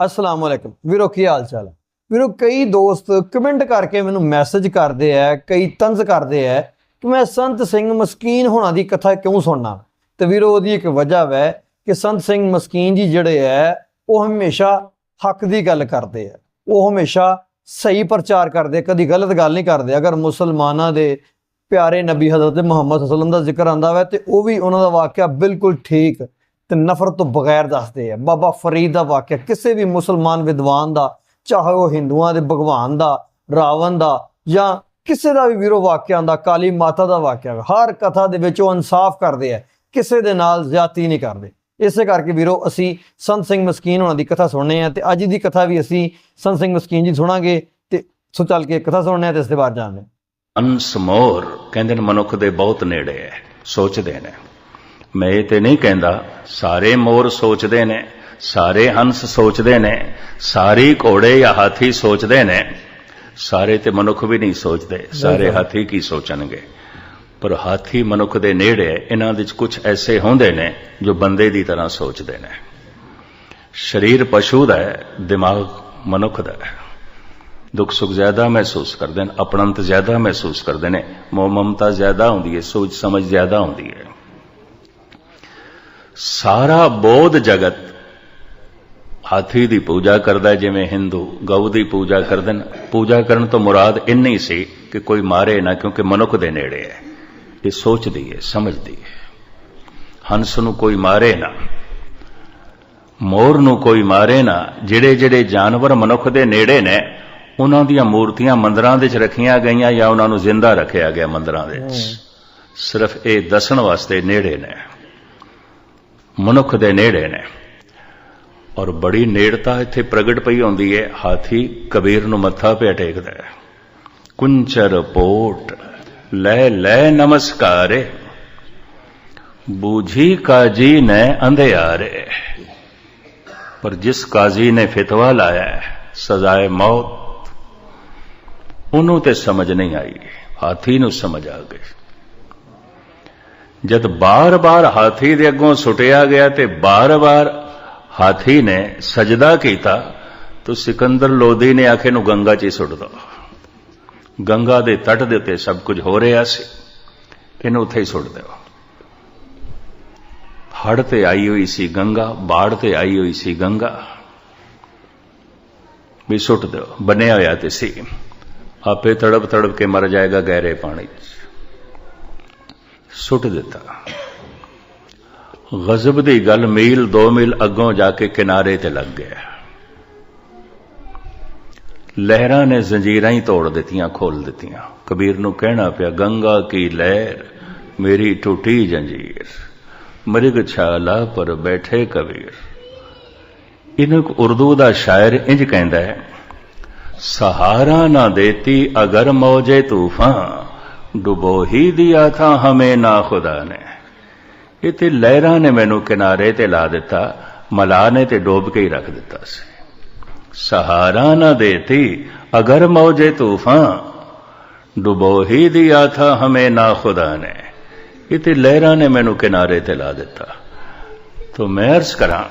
ਅਸਲਾਮ ਵਾਲੇਕਮ ਵੀਰੋ, ਕੀ ਹਾਲ ਚਾਲ? ਹੈ ਵੀਰੋ, ਕਈ ਦੋਸਤ ਕਮੈਂਟ ਕਰਕੇ ਮੈਨੂੰ ਮੈਸੇਜ ਕਰਦੇ ਆ ਕਈ ਤੰਜ਼ ਕਰਦੇ ਆ ਕਿ ਮੈਂ ਸੰਤ ਸਿੰਘ ਮਸਕੀਨ ਹੋਣਾ ਦੀ ਕਥਾ ਕਿਉਂ ਸੁਣਨਾ? ਤੇ ਵੀਰੋ, ਉਹਦੀ ਇੱਕ ਵਜ੍ਹਾ ਵੈ ਕਿ ਸੰਤ ਸਿੰਘ ਮਸਕੀਨ ਜੀ ਜਿਹੜੇ ਹੈ ਉਹ ਹਮੇਸ਼ਾ ਹੱਕ ਦੀ ਗੱਲ ਕਰਦੇ ਆ ਉਹ ਹਮੇਸ਼ਾ ਸਹੀ ਪ੍ਰਚਾਰ ਕਰਦੇ, ਕਦੀ ਗਲਤ ਗੱਲ ਨਹੀਂ ਕਰਦੇ। ਅਗਰ ਮੁਸਲਮਾਨਾਂ ਦੇ ਪਿਆਰੇ ਨਬੀ ਹਜ਼ਰਤ ਮੁਹੰਮਦ ਸੱਲੱਲਾਹੁ ਅਲੈਹਿ ਵਸੱਲਮ ਦਾ ਜ਼ਿਕਰ ਆਂਦਾ ਵੈ, ਤੇ ਉਹ ਵੀ ਉਹਨਾਂ ਦਾ ਵਾਕਿਆ ਬਿਲਕੁਲ ਠੀਕ ਤੇ ਨਫ਼ਰਤ ਤੋਂ ਬਗੈਰ ਦੱਸਦੇ ਆ। ਬਾਬਾ ਫਰੀਦ ਦਾ ਵਾਕਿਆ, ਕਿਸੇ ਵੀ ਮੁਸਲਮਾਨ ਵਿਦਵਾਨ ਦਾ, ਚਾਹੇ ਉਹ ਹਿੰਦੂਆਂ ਦੇ, ਭਗਵਾਨ ਦਾ, ਰਾਵਣ ਦਾ ਜਾਂ ਕਿਸੇ ਦਾ ਵੀ ਵੀਰੋ ਵਾਕਿਆ ਆਂਦਾ ਕਾਲੀ ਮਾਤਾ ਦਾ ਵਾਕਿਆ ਹਰ ਕਥਾ ਦੇ ਵਿੱਚ ਉਹ ਇਨਸਾਫ ਕਰਦੇ ਆ, ਕਿਸੇ ਦੇ ਨਾਲ ਜ਼ਿਆਦਤੀ ਨਹੀਂ ਕਰਦੇ। ਇਸੇ ਕਰਕੇ ਵੀਰੋ, ਅਸੀਂ ਸੰਤ ਸਿੰਘ ਮਸਕੀਨ ਹੋਣਾ ਦੀ ਕਥਾ ਸੁਣਨੇ ਆ ਤੇ ਅੱਜ ਦੀ ਕਥਾ ਵੀ ਅਸੀਂ ਸੰਤ ਸਿੰਘ ਮਸਕੀਨ ਜੀ ਸੁਣਾਂਗੇ ਤੇ ਸੋ ਚੱਲ ਕੇ ਕਥਾ ਸੁਣਨੇ ਆ ਤੇ ਇਸ ਦੇ ਬਾਅਦ ਜਾਣਦੇ ਹਾਂ। ਅੰਸ ਕਹਿੰਦੇ ਨੇ ਮਨੁੱਖ ਦੇ ਬਹੁਤ ਨੇੜੇ ਹੈ, ਸੋਚਦੇ ਨੇ। ਮੈਂ ਇਹ ਤੇ ਨਹੀਂ ਕਹਿੰਦਾ ਸਾਰੇ ਮੋਰ ਸੋਚਦੇ ਨੇ ਸਾਰੇ ਹੰਸ ਸੋਚਦੇ ਨੇ ਸਾਰੇ ਘੋੜੇ ਜਾਂ ਹਾਥੀ ਸੋਚਦੇ ਨੇ ਸਾਰੇ ਤੇ ਮਨੁੱਖ ਵੀ ਨਹੀਂ ਸੋਚਦੇ ਸਾਰੇ ਹਾਥੀ ਕੀ ਸੋਚਣਗੇ? ਪਰ ਹਾਥੀ ਮਨੁੱਖ ਦੇ ਨੇੜੇ। ਇਹਨਾਂ ਵਿੱਚ ਕੁਝ ਐਸੇ ਹੁੰਦੇ ਨੇ ਜੋ ਬੰਦੇ ਦੀ ਤਰ੍ਹਾਂ ਸੋਚਦੇ ਨੇ। ਸਰੀਰ ਪਸ਼ੂ ਦਾ ਹੈ ਦਿਮਾਗ ਮਨੁੱਖ ਦਾ ਹੈ। ਦੁੱਖ ਸੁੱਖ ਜ਼ਿਆਦਾ ਮਹਿਸੂਸ ਕਰਦੇ ਨੇ ਆਪਣੰਤ ਜ਼ਿਆਦਾ ਮਹਿਸੂਸ ਕਰਦੇ ਨੇ ਮੋਹ ਮਮਤਾ ਜ਼ਿਆਦਾ ਹੁੰਦੀ ਹੈ ਸੋਚ ਸਮਝ ਜ਼ਿਆਦਾ ਹੁੰਦੀ ਹੈ। ਸਾਰਾ ਬੋਧ ਜਗਤ ਹਾਥੀ ਦੀ ਪੂਜਾ ਕਰਦਾ ਜਿਵੇਂ ਹਿੰਦੂ ਗਊ ਦੀ ਪੂਜਾ ਕਰਦੇ ਨੇ। ਪੂਜਾ ਕਰਨ ਤੋਂ ਮੁਰਾਦ ਇੰਨੀ ਸੀ ਕਿ ਕੋਈ ਮਾਰੇ ਨਾ ਕਿਉਂਕਿ ਮਨੁੱਖ ਦੇ ਨੇੜੇ ਹੈ। ਇਹ ਸੋਚਦੀ ਹੈ ਸਮਝਦੀ ਹੈ। ਹੰਸ ਨੂੰ ਕੋਈ ਮਾਰੇ ਨਾ ਮੋਰ ਨੂੰ ਕੋਈ ਮਾਰੇ ਨਾ ਜਿਹੜੇ ਜਿਹੜੇ ਜਾਨਵਰ ਮਨੁੱਖ ਦੇ ਨੇੜੇ ਨੇ ਉਹਨਾਂ ਦੀਆਂ ਮੂਰਤੀਆਂ ਮੰਦਰਾਂ ਵਿੱਚ ਰੱਖੀਆਂ ਗਈਆਂ ਜਾਂ ਉਹਨਾਂ ਨੂੰ ਜ਼ਿੰਦਾ ਰੱਖਿਆ ਗਿਆ ਮੰਦਰਾਂ ਵਿੱਚ। ਸਿਰਫ ਇਹ ਦੱਸਣ ਵਾਸਤੇ ਨੇੜੇ ਨੇ। ਮਨੁੱਖ ਦੇ ਨੇੜੇ ਨੇ। ਔਰ ਬੜੀ ਨੇੜਤਾ ਇੱਥੇ ਪ੍ਰਗਟ ਪਈ ਹੁੰਦੀ ਹੈ ਹਾਥੀ ਕਬੀਰ ਨੂੰ ਮੱਥਾ ਪਿਆ ਟੇਕਦਾ ਹੈ ਕੁੰਚਰ ਪੋਟ, ਲੈ ਲੈ, ਨਮਸਕਾਰੇ। ਬੂਝੀ ਕਾਜੀ ਨੇ ਅੰਧਿਆਰੇ। ਪਰ ਜਿਸ ਕਾਜ਼ੀ ਨੇ ਫਤਵਾ ਲਾਇਆ ਸਜ਼ਾਏ ਮੌਤ, ਉਹਨੂੰ ਤੇ ਸਮਝ ਨਹੀਂ ਆਈ। ਹਾਥੀ ਨੂੰ ਸਮਝ ਆ ਗਈ। ਜਦ ਬਾਰ-ਬਾਰ ਹਾਥੀ ਦੇ ਅੱਗੋਂ ਸੁਟਿਆ ਗਿਆ ਤੇ ਬਾਰ-ਬਾਰ ਹਾਥੀ ਨੇ ਸਜਦਾ ਕੀਤਾ, ਤਾਂ ਸਿਕੰਦਰ ਲੋਦੀ ਨੇ ਆਖੇ ਨੂੰ ਗੰਗਾ 'ਚ ਹੀ ਸੁੱਟ ਦੋ। ਗੰਗਾ ਦੇ ਤੱਟ ਦੇ ਉੱਤੇ ਸਭ ਕੁਝ ਹੋ ਰਿਹਾ ਸੀ। ਇਹਨੂੰ ਉੱਥੇ ਹੀ ਸੁੱਟ ਦਿਓ। ਹੜ ਤੇ ਆਈ ਹੋਈ ਸੀ ਗੰਗਾ, ਬਾੜ ਤੇ ਆਈ ਹੋਈ ਸੀ ਗੰਗਾ। ਵੀ ਸੁੱਟ ਦਿਓ ਬਣਿਆ ਹੋਇਆ ਤੇ ਸੀ। ਆਪੇ ਤੜਪ ਤੜਪ ਕੇ ਮਰ ਜਾਏਗਾ ਗਹਿਰੇ ਪਾਣੀ 'ਚ। ਸੁੱਟ ਦਿੱਤਾ। ਗਜ਼ਬ ਦੀ ਗੱਲ ਮੀਲ 2 ਮੀਲ ਅੱਗੋਂ ਜਾ ਕੇ ਕਿਨਾਰੇ ਤੇ ਲੱਗ ਗਿਆ। ਲਹਿਰਾਂ ਨੇ ਜ਼ੰਜੀਰਾਂ ਹੀ ਤੋੜ ਦਿੱਤੀਆਂ, ਖੋਲ ਦਿੱਤੀਆਂ। ਕਬੀਰ ਨੂੰ ਕਹਿਣਾ ਪਿਆ, ਗੰਗਾ ਕੀ ਲਹਿਰ, ਮੇਰੀ ਟੁੱਟੀ ਜੰਜੀਰ, ਮ੍ਰਿਗ ਛਾਲਾ ਪਰ ਬੈਠੇ ਕਬੀਰ। ਇਹਨੂੰ ਉਰਦੂ ਦਾ ਸ਼ਾਇਰ ਇੰਜ ਕਹਿੰਦਾ ਹੈ, ਸਹਾਰਾ ਨਾ ਦੇਤੀ ਅਗਰ ਮੌਜੇ ਤੂਫਾਨ ਡੁਬੋ ਹੀ ਦਿਆ ਥਾ ਹਮੇ ਨਾ ਖੁਦਾ ਨੇ। ਇਹ ਲਹਿਰਾਂ ਨੇ ਮੈਨੂੰ ਕਿਨਾਰੇ ਤੇ ਲਾ ਦਿੱਤਾ, ਮਲਾ ਨੇ ਤੇ ਡੋਬ ਕੇ ਹੀ ਰੱਖ ਦਿੱਤਾ ਸੀ। ਸਹਾਰਾ ਨਾ ਦੇਤੀ, ਅਗਰ ਮੌਜੇ ਤੂਫਾਨ ਡੁਬੋ ਹੀ ਦਿਆ ਥਾ ਹਮੇ ਨਾ ਖੁਦਾ ਨੇ। ਇਥੇ ਲਹਿਰਾਂ ਨੇ ਮੈਨੂੰ ਕਿਨਾਰੇ ਤੇ ਲਾ ਦਿੱਤਾ। ਤੋ ਮੈਂ ਅਰਜ਼ ਕਰਾਂ,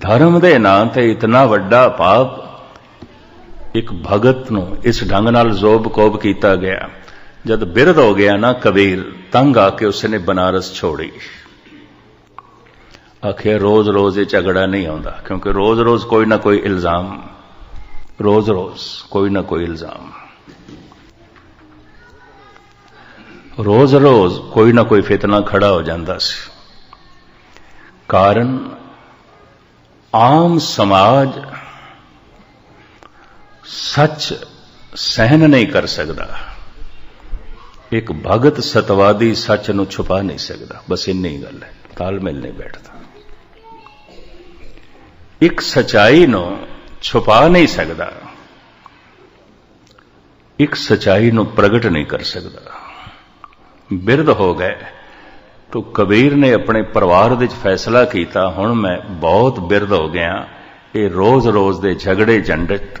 ਧਰਮ ਦੇ ਨਾਂ ਤੇ ਇਤਨਾ ਵੱਡਾ ਪਾਪ ਇੱਕ ਭਗਤ ਨੂੰ ਇਸ ਢੰਗ ਨਾਲ ਜ਼ੋਬ ਕੋਬ ਕੀਤਾ ਗਿਆ। ਜਦ ਬਿਰਧ ਹੋ ਗਿਆ ਨਾ ਕਬੀਰ, ਤੰਗ ਆ ਕੇ ਉਸਨੇ ਬਨਾਰਸ ਛੋੜੀ। ਆਖਿਆ, ਰੋਜ਼-ਰੋਜ਼ ਇਹ ਝਗੜਾ ਨਹੀਂ ਆਉਂਦਾ, ਕਿਉਂਕਿ ਰੋਜ਼-ਰੋਜ਼ ਕੋਈ ਨਾ ਕੋਈ ਇਲਜ਼ਾਮ। ਰੋਜ਼-ਰੋਜ਼ ਕੋਈ ਨਾ ਕੋਈ ਇਲਜ਼ਾਮ। ਰੋਜ਼-ਰੋਜ਼ ਕੋਈ ਨਾ ਕੋਈ ਫਿਤਨਾ ਖੜਾ ਹੋ ਜਾਂਦਾ ਸੀ। ਕਾਰਨ, ਆਮ ਸਮਾਜ ਸੱਚ ਸਹਿਨ ਨਹੀਂ ਕਰ ਸਕਦਾ। ਇੱਕ ਭਗਤ ਸਤਵਾਦੀ ਸੱਚ ਨੂੰ ਛੁਪਾ ਨਹੀਂ ਸਕਦਾ। ਬਸ ਇੰਨੀ ਗੱਲ ਹੈ। ਤਾਲਮੇਲ ਨਹੀਂ ਬੈਠਦਾ। ਇੱਕ ਸਚਾਈ ਨੂੰ ਛੁਪਾ ਨਹੀਂ ਸਕਦਾ। ਇੱਕ ਸਚਾਈ ਨੂੰ ਪ੍ਰਗਟ ਨਹੀਂ ਕਰ ਸਕਦਾ। ਬਿਰਧ ਹੋ ਗਏ। ਤੋ ਕਬੀਰ ਨੇ ਆਪਣੇ ਪਰਿਵਾਰ ਵਿੱਚ ਫੈਸਲਾ ਕੀਤਾ। ਹੁਣ ਮੈਂ ਬਹੁਤ ਬਿਰਧ ਹੋ ਗਿਆ। ਇਹ ਰੋਜ਼-ਰੋਜ਼ ਦੇ ਝਗੜੇ, ਝੰਡਟ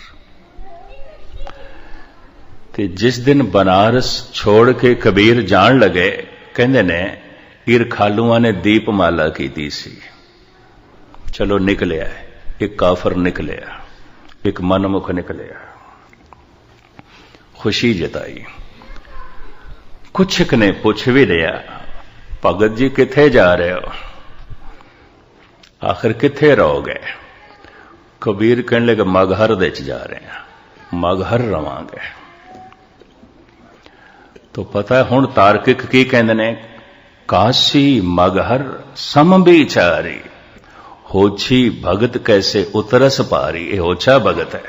ਤੇ ਜਿਸ ਦਿਨ ਬਨਾਰਸ ਛੋੜ ਕੇ ਕਬੀਰ ਜਾਣ ਲਗੇ, ਕਹਿੰਦੇ ਨੇ ਈਰਖਾਲੂਆਂ ਨੇ ਦੀਪਮਾਲਾ ਕੀਤੀ ਸੀ। ਚਲੋ ਨਿਕਲਿਆ ਇੱਕ ਕਾਫਰ ਨਿਕਲਿਆ, ਇੱਕ ਮਨਮੁਖ ਨਿਕਲਿਆ। ਖੁਸ਼ੀ ਜਤਾਈ। ਕੁਛ ਨੇ ਪੁੱਛ ਵੀ ਲਿਆ, ਭਗਤ ਜੀ ਕਿੱਥੇ ਜਾ ਰਹੇ ਹੋ? ਆਖਰ ਕਿੱਥੇ ਰਹੋਗੇ? ਕਬੀਰ ਕਹਿਣ ਲੱਗਾ, ਮਗਹਰ ਦੇ ਚ ਜਾ ਰਹੇ ਹਾਂ। ਮਗਹਰ ਰਵਾਂਗੇ। ਤੋ ਪਤਾ ਹੁਣ ਤਾਰਕਿਕ ਕੀ ਕਹਿੰਦੇ ਨੇ? ਕਾਸ਼ੀ ਮਗਹਰ ਸਮ ਵਿਚਾਰੀ, ਹੋਛੀ ਭਗਤ ਕੈਸੇ ਉਤਰਸ ਪਾਰੀ, ਇਹ ਹੋਛਾ ਭਗਤ ਹੈ।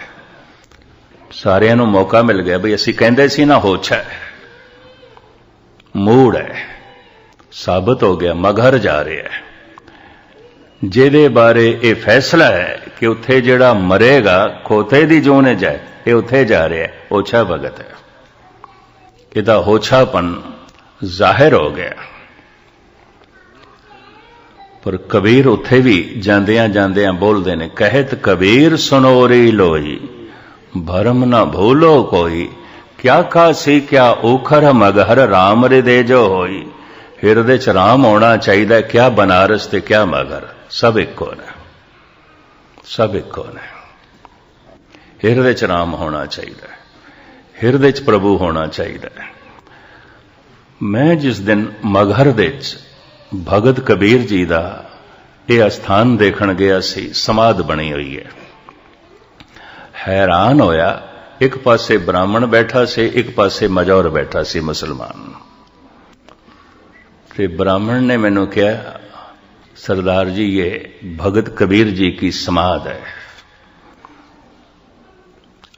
ਸਾਰਿਆਂ ਨੂੰ ਮੌਕਾ ਮਿਲ ਗਿਆ ਬਈ ਅਸੀਂ ਕਹਿੰਦੇ ਸੀ ਨਾ ਹੋਛਾ ਮੂੜ ਹੈ, ਸਾਬਤ ਹੋ ਗਿਆ, ਮਗਹਰ ਜਾ ਰਿਹਾ ਹੈ। ਜਿਹਦੇ ਬਾਰੇ ਇਹ ਫੈਸਲਾ ਹੈ ਕਿ ਉੱਥੇ ਜਿਹੜਾ ਮਰੇਗਾ, ਖੋਤੇ ਦੀ ਜੂਨ ਜਾਏ, ਇਹ ਉੱਥੇ ਜਾ ਰਿਹਾ ਹੈ, ਹੋਛਾ ਭਗਤ ਹੈ। ਇਹਦਾ ਹੋਛਾਪਨ ਜ਼ਾਹਿਰ ਹੋ ਗਿਆ। ਪਰ ਕਬੀਰ ਉੱਥੇ ਵੀ ਜਾਂਦਿਆਂ ਜਾਂਦਿਆਂ ਬੋਲਦੇ ਨੇ, ਕਹਿਤ ਕਬੀਰ ਸੁਨੋਰੀ ਲੋਈ, ਭਰਮ ਨਾ ਭੂਲੋ ਕੋਈ, ਕਿਆ ਕਾਸੀ ਕਿਆ ਓਖਰ ਮਗਹਰ ਰਾਮ ਹਿਰਦੇ ਜੋ ਹੋਈ। ਹਿਰਦੇ ਚ ਰਾਮ ਹੋਣਾ ਚਾਹੀਦਾ, ਕਿਆ ਬਨਾਰਸ ਤੇ ਕਿਆ ਮਗਰ ਸਭ ਇੱਕੋ ਨੇ। ਸਭ ਇੱਕੋ ਨੇ। ਹਿਰਦੇ ਚ ਰਾਮ ਹੋਣਾ ਚਾਹੀਦਾ। ਹਿਰਦੇ ਚ ਪ੍ਰਭੂ ਹੋਣਾ ਚਾਹੀਦਾ ਮੈਂ ਜਿਸ ਦਿਨ ਮਗਹਰ ਦੇ ਚ ਭਗਤ ਕਬੀਰ ਜੀ ਦਾ ਇਹ ਅਸਥਾਨ ਦੇਖਣ ਗਿਆ ਸੀ ਸਮਾਦ ਬਣੀ ਹੋਈ ਹੈ ਹੈਰਾਨ ਹੋਇਆ ਇੱਕ ਪਾਸੇ ਬ੍ਰਾਹਮਣ ਬੈਠਾ ਸੀ ਇੱਕ ਪਾਸੇ ਮਜੌਰ ਬੈਠਾ ਸੀ ਮੁਸਲਮਾਨ ਤੇ ਬ੍ਰਾਹਮਣ ਨੇ ਮੈਨੂੰ ਕਿਹਾ सरदार जी ये भगत कबीर जी की समाध है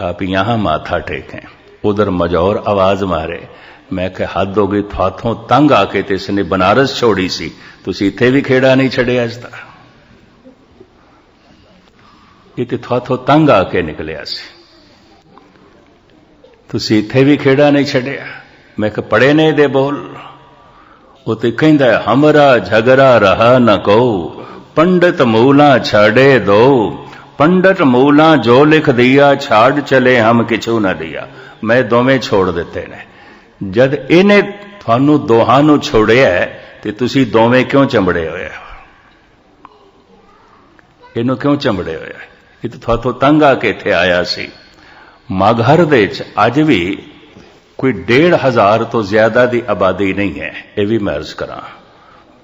आप यहां माथा टेकें उधर मजौर आवाज मारे ਮੈਂ ਕਿ ਹੱਦ ਹੋ ਗਈ ਥਾਥੋਂ ਤੰਗ ਆ ਕੇ ਤੇ ਇਸਨੇ ਬਨਾਰਸ ਛੋੜੀ ਸੀ ਤੁਸੀਂ ਇੱਥੇ ਵੀ ਖੇੜਾ ਨਹੀਂ ਛੱਡਿਆ ਇਸ ਦਾ ਇਹ ਤੇ ਥਾਥੋਂ ਤੰਗ ਆ ਕੇ ਨਿਕਲਿਆ ਸੀ ਤੁਸੀਂ ਇੱਥੇ ਵੀ ਖੇੜਾ ਨਹੀਂ ਛੱਡਿਆ ਮੈਂ ਕਿ ਪੜੇ ਨੇ ਦੇ ਬੋਲ ਉਹ ਤੇ ਕਹਿੰਦਾ ਹਮਰਾ ਝਗੜਾ ਰਹਾ ਨ ਕੋ ਪੰਡਤ ਮੂਲਾ ਛਾੜੇ ਦੋ ਪੰਡਤ ਮੂਲਾ ਜੋ ਲਿਖ ਦਿਆ ਛਾੜ ਚਲੇ ਹਮ ਕਿਛੂ ਨਾ ਦਿਆ ਮੈਂ ਦੋਵੇਂ ਛੋੜ ਦਿੱਤੇ ਨੇ। ਜਦ ਇਹਨੇ ਤੁਹਾਨੂੰ ਦੋਹਾਂ ਨੂੰ ਛੋੜਿਆ ਤੇ ਤੁਸੀਂ ਦੋਵੇਂ ਕਿਉਂ ਚੰਬੜੇ ਹੋਏ ਇਹਨੂੰ ਕਿਉਂ ਚੰਬੜੇ ਹੋਏ ਇਹ ਤਾਂ ਤੁਹਾਤੋਂ ਤੰਗ ਆ ਕੇ ਇੱਥੇ ਆਇਆ ਸੀ। ਮਗਹਰ ਦੇ ਵਿੱਚ ਅੱਜ ਵੀ ਕੋਈ 1500 ਤੋਂ ਜ਼ਿਆਦਾ ਦੀ ਆਬਾਦੀ ਨਹੀਂ ਹੈ, ਇਹ ਵੀ ਮੈਂ ਅਰਜ਼ ਕਰਾਂ।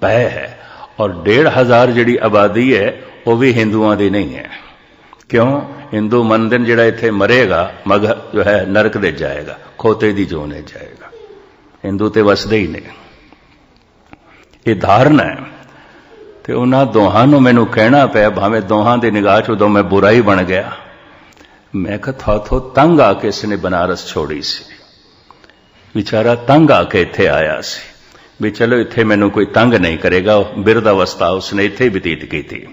ਪੈ ਹੈ। ਔਰ 1500 ਜਿਹੜੀ ਆਬਾਦੀ ਹੈ, ਉਹ ਵੀ ਹਿੰਦੂਆਂ ਦੀ ਨਹੀਂ ਹੈ। ਕਿਉਂ? ਹਿੰਦੂ ਮੰਦਰ ਜਿਹੜਾ ਇੱਥੇ ਮਰੇਗਾ, ਮਗ ਜੋ ਹੈ, ਨਰਕ ਦੇ ਜਾਏਗਾ, ਖੋਤੇ ਦੀ ਜੋਨੇ ਜਾਏਗਾ। ਹਿੰਦੂ ਤੇ ਵਸਦੇ ਹੀ ਨੇ। ਇਹ ਧਾਰਨਾ ਹੈ। ਤੇ ਉਹਨਾਂ ਦੋਹਾਂ ਨੂੰ ਮੈਨੂੰ ਕਹਿਣਾ ਪਿਆ, ਭਾਵੇਂ ਦੋਹਾਂ ਦੀ ਨਿਗਾਹ 'ਚ ਉਦੋਂ ਮੈਂ ਬੁਰਾ ਹੀ ਬਣ ਗਿਆ। ਮੈਂ ਕਿਹਾ ਥੋ ਤੰਗ ਆ ਕੇ ਇਸਨੇ ਬਨਾਰਸ ਛੋੜੀ ਸੀ। ਵਿਚਾਰਾ ਤੰਗ ਆ ਕੇ ਇੱਥੇ ਆਇਆ ਸੀ। ਵੀ ਚਲੋ, ਇੱਥੇ ਮੈਨੂੰ ਕੋਈ ਤੰਗ ਨਹੀਂ ਕਰੇਗਾ, ਬਿਰਧ ਅਵਸਥਾ ਉਸਨੇ ਇੱਥੇ ਬਤੀਤ ਕੀਤੀ।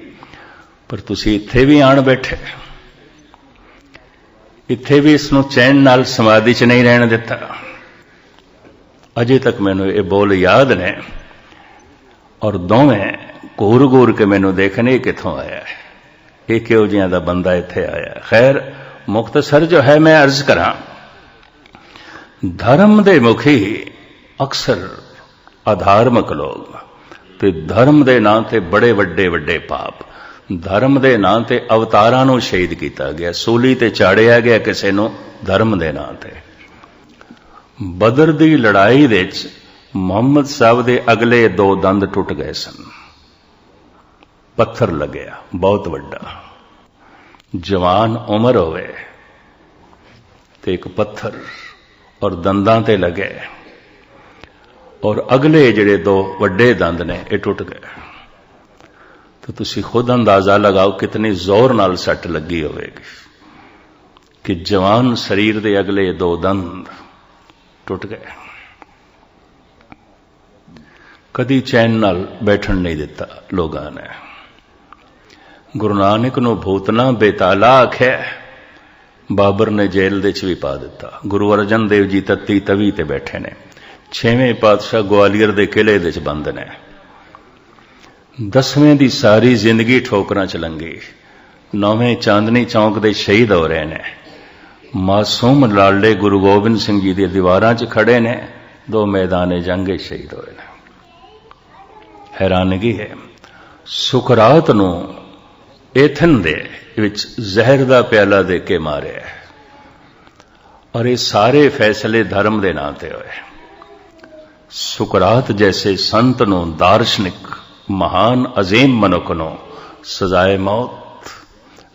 ਪਰ ਤੁਸੀਂ ਇੱਥੇ ਵੀ ਆਣ ਬੈਠੇ। ਇੱਥੇ ਵੀ ਇਸ ਨੂੰ ਚੈਨ ਨਾਲ ਸਮਾਧੀ 'ਚ ਨਹੀਂ ਰਹਿਣ ਦਿੱਤਾ। ਅਜੇ ਤੱਕ ਮੈਨੂੰ ਇਹ ਬੋਲ ਯਾਦ ਨੇ ਔਰ ਦੋਵੇਂ ਘੂਰ ਘੂਰ ਕੇ ਮੈਨੂੰ ਦੇਖਣੇ, ਇਹ ਕਿੱਥੋਂ ਆਇਆ ਹੈ? ਇਹ ਕਿਉਂ ਜਿਹਾ ਦਾ ਬੰਦਾ ਇੱਥੇ ਆਇਆ ਖੈਰ ਮੁਖਤਸਰ ਜੋ ਹੈ, ਮੈਂ ਅਰਜ਼ ਕਰਾਂ, ਧਰਮ ਦੇ ਮੁਖੀ ਅਕਸਰ ਆਧਾਰਮਿਕ ਲੋਕ ਤੇ ਧਰਮ ਦੇ ਨਾਂ ਤੇ ਬੜੇ ਵੱਡੇ ਵੱਡੇ ਪਾਪ ਧਰਮ ਦੇ ਨਾਂ ਤੇ ਅਵਤਾਰਾਂ ਨੂੰ ਸ਼ਹੀਦ ਕੀਤਾ ਗਿਆ। ਸੂਲੀ ਤੇ ਚਾੜਿਆ ਗਿਆ ਕਿਸੇ ਨੂੰ ਧਰਮ ਦੇ ਨਾਂ ਤੇ। ਬਦਰ ਦੀ ਲੜਾਈ ਵਿੱਚ ਮੁਹੰਮਦ ਸਾਹਿਬ ਦੇ ਅਗਲੇ ਦੋ ਦੰਦ ਟੁੱਟ ਗਏ ਸਨ। ਪੱਥਰ ਲੱਗਿਆ, ਬਹੁਤ ਵੱਡਾ। ਜਵਾਨ ਉਮਰ ਹੋਵੇ ਤੇ ਇੱਕ ਪੱਥਰ ਔਰ ਦੰਦਾਂ ਤੇ ਲੱਗੇ। ਔਰ ਅਗਲੇ ਜਿਹੜੇ ਦੋ ਵੱਡੇ ਦੰਦ ਨੇ, ਇਹ ਟੁੱਟ ਗਏ। ਤਾਂ ਤੁਸੀਂ ਖੁਦ ਅੰਦਾਜ਼ਾ ਲਗਾਓ ਕਿਤਨੀ ਜ਼ੋਰ ਨਾਲ ਸੱਟ ਲੱਗੀ ਹੋਵੇਗੀ ਕਿ ਜਵਾਨ ਸਰੀਰ ਦੇ ਅਗਲੇ ਦੋ ਦੰਦ ਟੁੱਟ ਗਏ। ਕਦੀ ਚੈਨ ਨਾਲ ਬੈਠਣ ਨਹੀਂ ਦਿੱਤਾ ਲੋਕਾਂ ਨੇ। ਗੁਰੂ ਨਾਨਕ ਨੂੰ ਭੂਤਨਾ ਬੇਤਾਲਾ ਆਖਿਆ, ਬਾਬਰ ਨੇ ਜੇਲ੍ਹ ਦੇ ਚ ਵੀ ਪਾ ਦਿੱਤਾ। ਗੁਰੂ ਅਰਜਨ ਦੇਵ ਜੀ ਤੱਤੀ ਤਵੀ ਤੇ ਬੈਠੇ ਨੇ। ਛੇਵੇਂ ਪਾਤਸ਼ਾਹ ਗਵਾਲੀਅਰ ਦੇ ਕਿਲੇ ਦੇ ਚ ਬੰਦ ਨੇ। ਦਸਵੇਂ ਦੀ ਸਾਰੀ ਜ਼ਿੰਦਗੀ ਠੋਕਰਾਂ ਚ ਲੰਗੀ ਨੌਵੇਂ ਚਾਂਦਨੀ ਚੌਂਕ ਦੇ ਸ਼ਹੀਦ ਹੋ ਰਹੇ ਨੇ। ਮਾਸੂਮ ਲਾਲੇ ਗੁਰੂ ਗੋਬਿੰਦ ਸਿੰਘ ਜੀ ਦੀ ਦੀਵਾਰਾਂ 'ਚ ਖੜੇ ਨੇ। ਦੋ ਮੈਦਾਨੇ ਜੰਗੇ ਸ਼ਹੀਦ ਹੋਏ ਨੇ। ਹੈਰਾਨਗੀ ਹੈ। ਸੁਕਰਾਤ ਨੂੰ ਏਥਨ ਦੇ ਵਿੱਚ ਜ਼ਹਿਰ ਦਾ ਪਿਆਲਾ ਦੇ ਕੇ ਮਾਰਿਆ ਔਰ ਇਹ ਸਾਰੇ ਫੈਸਲੇ ਧਰਮ ਦੇ ਨਾਂ ਤੇ ਹੋਏ। ਸੁਕਰਾਤ ਜੈਸੇ ਸੰਤ ਨੂੰ ਦਾਰਸ਼ਨਿਕ ਮਹਾਨ ਅਜ਼ੀਮ ਮਨੁੱਖ ਨੂੰ ਸਜ਼ਾਏ ਮੌਤ।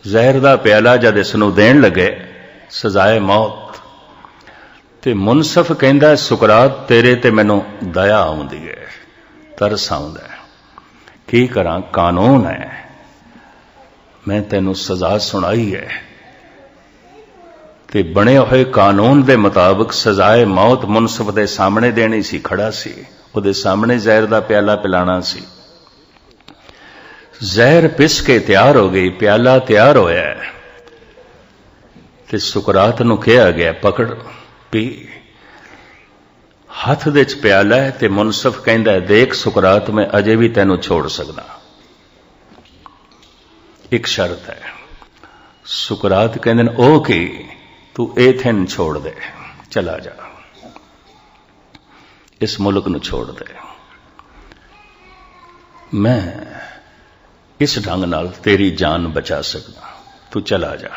ਜ਼ਹਿਰ ਦਾ ਪਿਆਲਾ ਜਦ ਇਸ ਨੂੰ ਦੇਣ ਲੱਗੇ, ਸਜ਼ਾਏ ਮੌਤ। ਤੇ ਮੁਨਸਫ ਕਹਿੰਦਾ, ਸੁਕਰਾਤ, ਤੇਰੇ ਤੇ ਮੈਨੂੰ ਦਇਆ ਆਉਂਦੀ ਹੈ ਤਰਸ ਆਉਂਦਾ ਹੈ ਕੀ ਕਰਾਂ? ਕਾਨੂੰਨ ਹੈ ਮੈਂ ਤੈਨੂੰ ਸਜ਼ਾ ਸੁਣਾਈ ਹੈ ਤੇ ਬਣੇ ਹੋਏ ਕਾਨੂੰਨ ਦੇ ਮੁਤਾਬਕ ਸਜ਼ਾਏ ਮੌਤ ਮੁਨਸਫ ਦੇ ਸਾਹਮਣੇ ਦੇਣੀ ਸੀ, ਖੜਾ ਸੀ। ਉਹਦੇ ਸਾਹਮਣੇ ਜ਼ਹਿਰ ਦਾ ਪਿਆਲਾ ਪਿਲਾਣਾ ਸੀ। ਜ਼ਹਿਰ ਪਿਸ ਕੇ ਤਿਆਰ ਹੋ ਗਈ, ਪਿਆਲਾ ਤਿਆਰ ਹੋਇਆ ਤੇ ਸੁਕਰਾਤ ਨੂੰ ਕਿਹਾ ਗਿਆ, ਪਕੜ, ਪੀ। ਹੱਥ ਦੇ ਚ ਪਿਆਲਾ ਹੈ ਤੇ ਮੁਨਸਫ ਕਹਿੰਦਾ ਦੇਖ ਸੁਕਰਾਤ, ਮੈਂ ਅਜੇ ਵੀ ਤੈਨੂੰ ਛੋੜ ਸਕਦਾ। ਇੱਕ ਸ਼ਰਤ ਹੈ। ਸੁਕਰਾਤ ਕਹਿੰਦੇ ਨੇ, ਉਹ ਕੀ? ਤੂੰ ਏਥਨ ਛੋੜ ਦੇ। ਚਲਾ ਜਾ। ਇਸ ਮੁਲਕ ਨੂੰ ਛੋੜ ਦੇ। ਮੈਂ ਇਸ ਢੰਗ ਨਾਲ ਤੇਰੀ ਜਾਨ ਬਚਾ ਸਕਦਾ। ਤੂੰ ਚਲਾ ਜਾ।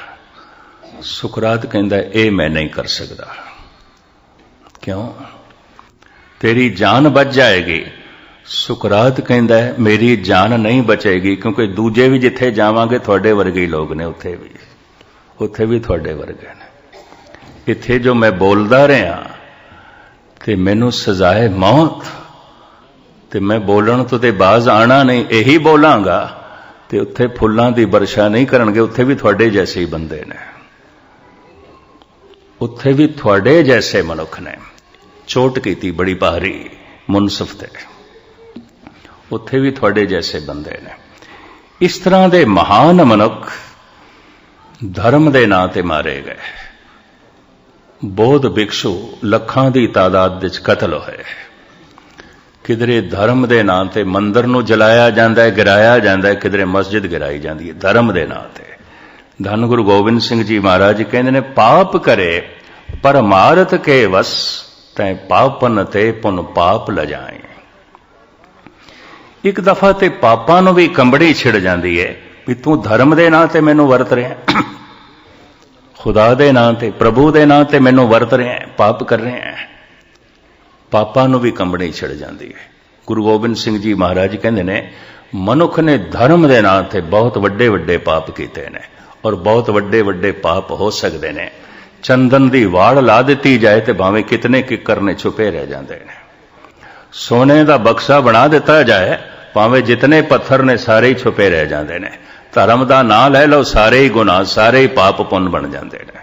ਸੁਕਰਾਤ ਕਹਿੰਦਾ, ਇਹ ਮੈਂ ਨਹੀਂ ਕਰ ਸਕਦਾ। ਕਿਉਂ? ਤੇਰੀ ਜਾਨ ਬਚ ਜਾਏਗੀ। ਸੁਕਰਾਤ ਕਹਿੰਦਾ, ਮੇਰੀ ਜਾਨ ਨਹੀਂ ਬਚੇਗੀ ਕਿਉਂਕਿ ਦੂਜੇ ਵੀ ਜਿੱਥੇ ਜਾਵਾਂਗੇ, ਤੁਹਾਡੇ ਵਰਗੇ ਹੀ ਲੋਕ ਨੇ ਉੱਥੇ ਵੀ। ਉੱਥੇ ਵੀ ਤੁਹਾਡੇ ਵਰਗੇ ਨੇ। ਇੱਥੇ ਜੋ ਮੈਂ ਬੋਲਦਾ ਰਿਹਾ, ਤੇ ਮੈਨੂੰ ਸਜ਼ਾਏ ਮੌਤ, ਤੇ ਮੈਂ ਬੋਲਣ ਤੋਂ ਤੇ ਬਾਜ਼ ਆਣਾ ਨਹੀਂ, ਇਹੀ ਬੋਲਾਂਗਾ। ਤੇ ਉੱਥੇ ਫੁੱਲਾਂ ਦੀ ਵਰਸ਼ਾ ਨਹੀਂ ਕਰਨਗੇ, ਉੱਥੇ ਵੀ ਤੁਹਾਡੇ ਜੈਸੇ ਹੀ ਬੰਦੇ ਨੇ। ਉੱਥੇ ਵੀ ਤੁਹਾਡੇ ਜੈਸੇ ਮਨੁੱਖ ਨੇ। ਚੋਟ ਕੀਤੀ ਬੜੀ ਭਾਰੀ ਮੁਨਸਫ ਤੇ। ਉੱਥੇ ਵੀ ਤੁਹਾਡੇ ਜੈਸੇ ਬੰਦੇ ਨੇ। ਇਸ ਤਰ੍ਹਾਂ ਦੇ ਮਹਾਨ ਮਨੁੱਖ ਧਰਮ ਦੇ ਨਾਂ ਤੇ ਮਾਰੇ ਗਏ। ਬੋਧ ਭਿਕਸ਼ੂ ਲੱਖਾਂ ਦੀ ਤਾਦਾਦ ਵਿੱਚ ਕਤਲ ਹੋਏ। ਕਿਧਰੇ ਧਰਮ ਦੇ ਨਾਂ ਤੇ ਮੰਦਰ ਨੂੰ ਜਲਾਇਆ ਜਾਂਦਾ ਹੈ, ਗਿਰਾਇਆ ਜਾਂਦਾ ਹੈ, ਕਿਧਰੇ ਮਸਜਿਦ ਗਿਰਾਈ ਜਾਂਦੀ ਹੈ, ਧਰਮ ਦੇ ਨਾਂ ਤੇ। ਧੰਨ ਗੁਰੂ ਗੋਬਿੰਦ ਸਿੰਘ ਜੀ ਮਹਾਰਾਜ ਕਹਿੰਦੇ ਨੇ, ਪਾਪ ਕਰੇ, ਪਰਮਾਰਥ ਕੇ ਵਸ, ਤੈ ਪਾਪਨ ਤੇ ਪੁਨ ਪਾਪ ਲਜਾਏ। ਇੱਕ ਦਫਾ ਤੇ ਪਾਪਾਂ ਨੂੰ ਵੀ ਕੰਬੜੀ ਛਿੜ ਜਾਂਦੀ ਹੈ, ਵੀ ਤੂੰ ਧਰਮ ਦੇ ਨਾਂ ਤੇ ਮੈਨੂੰ ਵਰਤ ਰਿਹਾ ਖੁਦਾ ਦੇ ਨਾਂ ਤੇ, ਪ੍ਰਭੂ ਦੇ ਨਾਂ ਤੇ ਮੈਨੂੰ ਵਰਤ ਰਿਹਾ ਪਾਪ ਕਰ ਰਿਹਾ ਹੈ। ਪਾਪਾਂ ਨੂੰ ਵੀ ਕੰਬਣੀ ਛਿੜ ਜਾਂਦੀ ਹੈ। ਗੁਰੂ ਗੋਬਿੰਦ ਸਿੰਘ ਜੀ ਮਹਾਰਾਜ ਕਹਿੰਦੇ ਨੇ, ਮਨੁੱਖ ਨੇ ਧਰਮ ਦੇ ਨਾਂ ਤੇ ਬਹੁਤ ਵੱਡੇ ਵੱਡੇ ਪਾਪ ਕੀਤੇ ਨੇ ਔਰ ਬਹੁਤ ਵੱਡੇ ਵੱਡੇ ਪਾਪ ਹੋ ਸਕਦੇ ਨੇ। ਚੰਦਨ ਦੀ ਵਾੜ ਲਾ ਦਿੱਤੀ ਜਾਏ ਤੇ ਭਾਵੇਂ ਕਿਤਨੇ ਕਿੱਕਰ ਨੇ ਛੁਪੇ ਰਹਿ ਜਾਂਦੇ ਨੇ। ਸੋਨੇ ਦਾ ਬਕਸਾ ਬਣਾ ਦਿੱਤਾ ਜਾਏ, ਭਾਵੇਂ ਜਿਤਨੇ ਪੱਥਰ ਨੇ ਸਾਰੇ ਹੀ ਛੁਪੇ ਰਹਿ ਜਾਂਦੇ ਨੇ। ਧਰਮ ਦਾ ਨਾਂ ਲੈ ਲਓ, ਸਾਰੇ ਹੀ ਗੁਨਾਹ, ਸਾਰੇ ਹੀ ਪਾਪ ਪੁੰਨ ਬਣ ਜਾਂਦੇ ਨੇ।